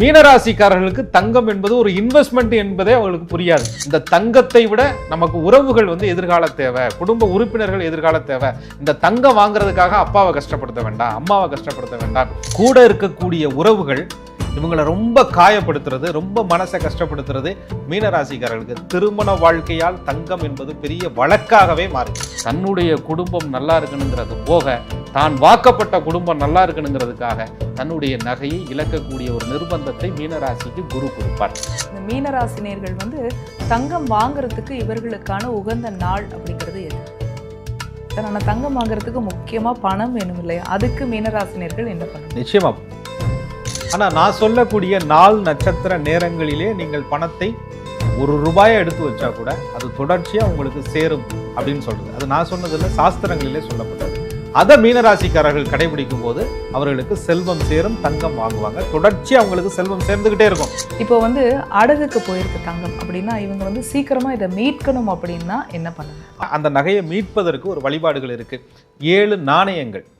மீனராசிக்காரர்களுக்கு தங்கம் என்பது ஒரு இன்வெஸ்ட்மெண்ட் என்பதே அவங்களுக்கு புரியாது. இந்த தங்கத்தை விட நமக்கு உறவுகள் வந்து எதிர்கால தேவை. குடும்ப உறுப்பினர்கள் எதிர்கால தேவை. இந்த தங்கம் வாங்குறதுக்காக அப்பாவை கஷ்டப்படுத்த வேண்டாம் அம்மாவை கஷ்டப்படுத்த வேண்டாம். கூட இருக்கக்கூடிய உறவுகள் இவங்களை ரொம்ப காயப்படுத்துறது ரொம்ப மனசை கஷ்டப்படுத்துறது மீனராசிக்காரர்களுக்கு. திருமண வாழ்க்கையால் தங்கம் என்பது பெரிய வழக்காகவே மாறுது. தன்னுடைய குடும்பம் நல்லா இருக்கணுங்கிறது போக தான் வாக்கப்பட்ட குடும்பம் நல்லா இருக்கணுங்கிறதுக்காக தன்னுடைய நகையை இழக்கக்கூடிய ஒரு நிர்பந்தத்தை மீனராசிக்கு குரு கொடுப்பார். இந்த மீனராசினியர்கள் வந்து தங்கம் வாங்குறதுக்கு இவர்களுக்கான உகந்த நாள் அப்படிங்கிறது எது? ஆனால் தங்கம் வாங்குறதுக்கு முக்கியமாக பணம் வேணும் இல்லையா? அதுக்கு மீனராசினியர்கள் என்ன பண்ணணும்? நிச்சயமா. ஆனா நான் சொல்லக்கூடிய நாள் நட்சத்திர நேரங்களிலே நீங்கள் பணத்தை ஒரு ரூபாயை எடுத்து வச்சா கூட அது தொடர்ச்சியா உங்களுக்கு சேரும் அப்படின்னு சொல்றது. அது நான் சொன்னதில்ல சாஸ்திரங்களிலே சொல்லப்பட்டது. அதை மீனராசிக்காரர்கள் கடைபிடிக்கும் போது அவர்களுக்கு செல்வம் சேரும் தங்கம் வாங்குவாங்க. தொடர்ச்சியா அவங்களுக்கு செல்வம் சேர்ந்துகிட்டே இருக்கும். இப்போ வந்து அடகுக்கு போயிருக்கு தங்கம் அப்படின்னா இவங்க வந்து சீக்கிரமாக இதை மீட்கணும் அப்படின்னா என்ன பண்ணணும் அந்த நகையை மீட்பதற்கு ஒரு வழிபாடுகள் இருக்கு. ஏழு நாணயங்கள்.